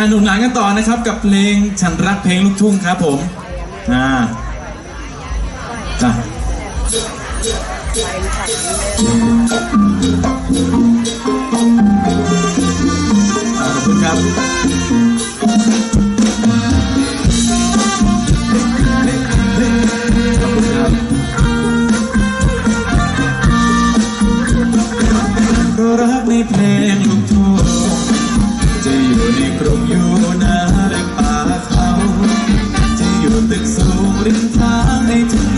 อะหนุนหลังกันต่อนะครับ กับเพลงฉันรักเพลงลูกทุ่งครับผมอ่าจ้ะขอบคุณครับรักในเพลงลูกทุ่ง ตรงอยู่นาหรือป่าเขา จะอยู่ตึกสูงริมทางในทุ่ง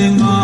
สี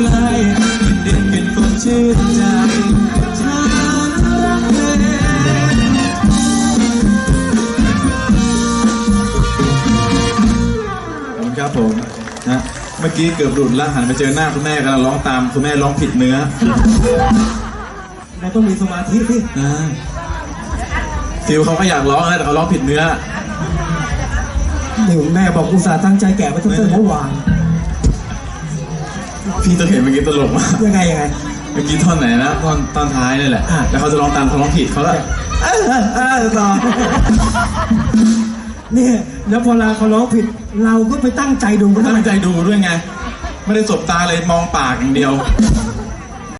ใจอยู่ไกลเด็กเป็นคนชื่นใจฉันรักเพลงขอบคุณครับผมนะเมื่อกี้เกือบหลุดแล้วหันไปเจอหน้าคุณแม่กำลังร้องตามคุณแม่ร้องผิดเนื้อเราต้องมีสมาธิพี่อ่าฟิวเขาก็อยากร้องนะแต่เขาร้องผิดเนื้อเดี๋ยวแม่บอกอุตส่าห์ตั้งใจแกะไว้ตั้งแต่เมื่อวาน พี่ต้องเห็นเมื่อกี้ตลกมากยังไงยังไง เมื่อกี้ท่อนไหนนะท่อนตอนท้ายนี่แหละ อะ แล้วเขาจะร้องตามเขาร้องผิดเขาก็เออเออเออต่อเนี่ยแล้วพอเราเขาร้องผิด เราก็ไปตั้งใจดูก็ตั้ได้งใจดูด้วยไง ไม่ได้สบตาเลยมองปากอย่างเดียว